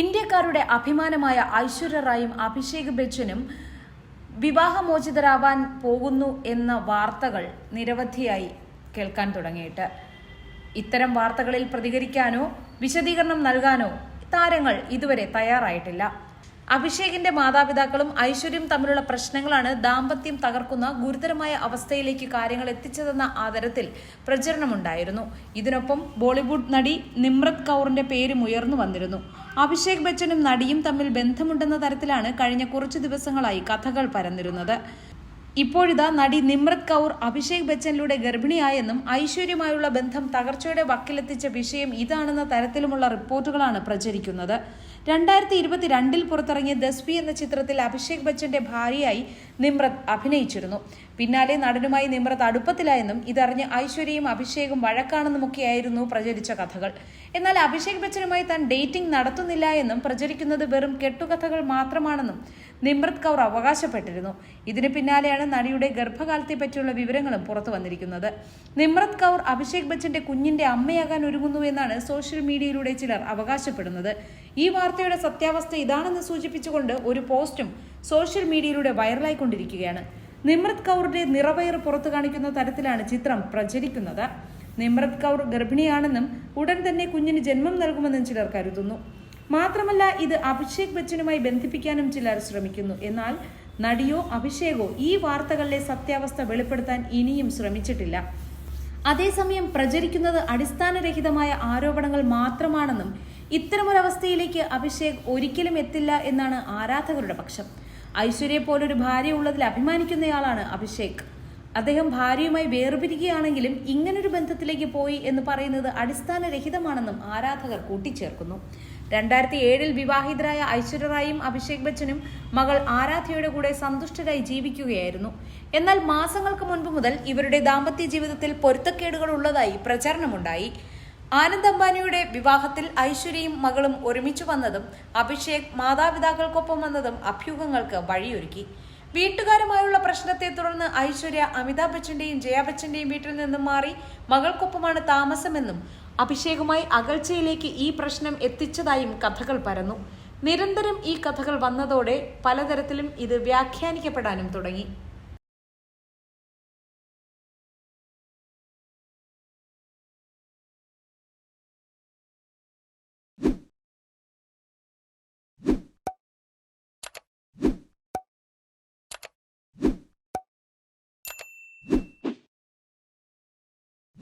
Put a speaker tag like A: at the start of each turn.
A: ഇന്ത്യക്കാരുടെ അഭിമാനമായ ഐശ്വര്യ റായും അഭിഷേക് ബച്ചനും വിവാഹമോചിതരാവാൻ പോകുന്നു എന്ന വാർത്തകൾ നിരവധിയായി കേൾക്കാൻ തുടങ്ങിയിട്ട്. ഇത്തരം വാർത്തകളിൽ പ്രതികരിക്കാനോ വിശദീകരണം നൽകാനോ താരങ്ങൾ ഇതുവരെ തയ്യാറായിട്ടില്ല. അഭിഷേകിന്റെ മാതാപിതാക്കളും ഐശ്വര്യം തമ്മിലുള്ള പ്രശ്നങ്ങളാണ് ദാമ്പത്യം തകർക്കുന്ന ഗുരുതരമായ അവസ്ഥയിലേക്ക് കാര്യങ്ങൾ എത്തിച്ചതെന്ന ആദരത്തിൽ പ്രചരണമുണ്ടായിരുന്നു. ഇതിനൊപ്പം ബോളിവുഡ് നടി നിമ്രത് കൗറിന്റെ പേരും ഉയർന്നു വന്നിരുന്നു. അഭിഷേക് ബച്ചനും നടിയും തമ്മിൽ ബന്ധമുണ്ടെന്ന തരത്തിലാണ് കഴിഞ്ഞ കുറച്ചു ദിവസങ്ങളായി കഥകൾ പരന്നിരുന്നത്. ഇപ്പോഴിതാ നടി നിമ്രത് കൗർ അഭിഷേക് ബച്ചനിലൂടെ ഗർഭിണിയായെന്നും ഐശ്വര്യമായുള്ള ബന്ധം തകർച്ചയുടെ വക്കിലെത്തിച്ച വിഷയം ഇതാണെന്ന തരത്തിലുമുള്ള റിപ്പോർട്ടുകളാണ് പ്രചരിക്കുന്നത്. രണ്ടായിരത്തി ഇരുപത്തിരണ്ടിൽ പുറത്തിറങ്ങിയ ദസ്ബി എന്ന ചിത്രത്തിൽ അഭിഷേക് ബച്ചന്റെ ഭാര്യയായി നിമ്രത് അഭിനയിച്ചിരുന്നു. പിന്നാലെ നടനുമായി നിമ്രത് അടുപ്പത്തിലായെന്നും ഇതറിഞ്ഞ് ഐശ്വര്യയും അഭിഷേകും വഴക്കാണെന്നുമൊക്കെയായിരുന്നു പ്രചരിച്ച കഥകൾ. എന്നാൽ അഭിഷേക് ബച്ചനുമായി താൻ ഡേറ്റിംഗ് നടത്തുന്നില്ല എന്നും പ്രചരിക്കുന്നത് വെറും കെട്ടുകഥകൾ മാത്രമാണെന്നും നിമ്രത് കൗർ അവകാശപ്പെട്ടിരുന്നു. ഇതിന് പിന്നാലെയാണ് നടിയുടെ ഗർഭകാലത്തെ പറ്റിയുള്ള വിവരങ്ങളും പുറത്തു വന്നിരിക്കുന്നത്. നിമ്രത് കൗർ അഭിഷേക് ബച്ചന്റെ കുഞ്ഞിന്റെ അമ്മയാകാൻ ഒരുങ്ങുന്നു എന്നാണ് സോഷ്യൽ മീഡിയയിലൂടെ ചിലർ അവകാശപ്പെടുന്നത്. ഈ വാർത്തയുടെ സത്യാവസ്ഥ ഇതാണെന്ന് സൂചിപ്പിച്ചുകൊണ്ട് ഒരു പോസ്റ്റും സോഷ്യൽ മീഡിയയിലൂടെ വൈറലായിക്കൊണ്ടിരിക്കുകയാണ്. നിമ്രത് കൗറിന്റെ നിറവയർ പുറത്തു കാണിക്കുന്ന തരത്തിലാണ് ചിത്രം പ്രചരിക്കുന്നത്. നിമ്രത് കൗർ ഗർഭിണിയാണെന്നും ഉടൻ തന്നെ കുഞ്ഞിന് ജന്മം നൽകുമെന്നും ചിലർ കരുതുന്നു. മാത്രമല്ല ഇത് അഭിഷേക് ബച്ചനുമായി ബന്ധിപ്പിക്കാനും ചിലർ ശ്രമിക്കുന്നു. എന്നാൽ നടിയോ അഭിഷേകോ ഈ വാർത്തകളിലെ സത്യാവസ്ഥ വെളിപ്പെടുത്താൻ ഇനിയും ശ്രമിച്ചിട്ടില്ല. അതേസമയം പ്രചരിക്കുന്നത് അടിസ്ഥാനരഹിതമായ ആരോപണങ്ങൾ മാത്രമാണെന്നും ഇത്തരമൊരവസ്ഥയിലേക്ക് അഭിഷേക് ഒരിക്കലും എത്തില്ല എന്നാണ് ആരാധകരുടെ പക്ഷം. ഐശ്വര്യയെ പോലൊരു ഭാര്യ ഉള്ളതിൽ അഭിമാനിക്കുന്നയാളാണ് അഭിഷേക്. അദ്ദേഹം ഭാര്യയുമായി വേർപിരിക്കുകയാണെങ്കിലും ഇങ്ങനൊരു ബന്ധത്തിലേക്ക് പോയി എന്ന് പറയുന്നത് അടിസ്ഥാനരഹിതമാണെന്നും ആരാധകർ കൂട്ടിച്ചേർക്കുന്നു. രണ്ടായിരത്തി ഏഴിൽ വിവാഹിതരായ ഐശ്വര്യ റായും അഭിഷേക് ബച്ചനും മകൾ ആരാധ്യയുടെ കൂടെ സന്തുഷ്ടരായി ജീവിക്കുകയായിരുന്നു. എന്നാൽ മാസങ്ങൾക്ക് മുൻപ് മുതൽ ഇവരുടെ ദാമ്പത്യ ജീവിതത്തിൽ പൊരുത്തക്കേടുകൾ ഉള്ളതായി പ്രചരണമുണ്ടായി. ആനന്ദ് അംബാനിയുടെ വിവാഹത്തിൽ ഐശ്വര്യയും മകളും ഒരുമിച്ചു വന്നതും അഭിഷേക് മാതാപിതാക്കൾക്കൊപ്പം വന്നതും അഭ്യൂഹങ്ങൾക്ക് വഴിയൊരുക്കി. വീട്ടുകാരുമായുള്ള പ്രശ്നത്തെ തുടർന്ന് ഐശ്വര്യ അമിതാഭ് ബച്ചന്റെയും ജയ ബച്ചന്റെയും വീട്ടിൽ നിന്നും മാറി മകൾക്കൊപ്പമാണ് താമസമെന്നും അഭിഷേകുമായി അകൽച്ചയിലേക്ക് ഈ പ്രശ്നം എത്തിച്ചതായും കഥകൾ പരന്നു. നിരന്തരം ഈ കഥകൾ വന്നതോടെ പലതരത്തിലും ഇത് വ്യാഖ്യാനിക്കപ്പെടാനും തുടങ്ങി.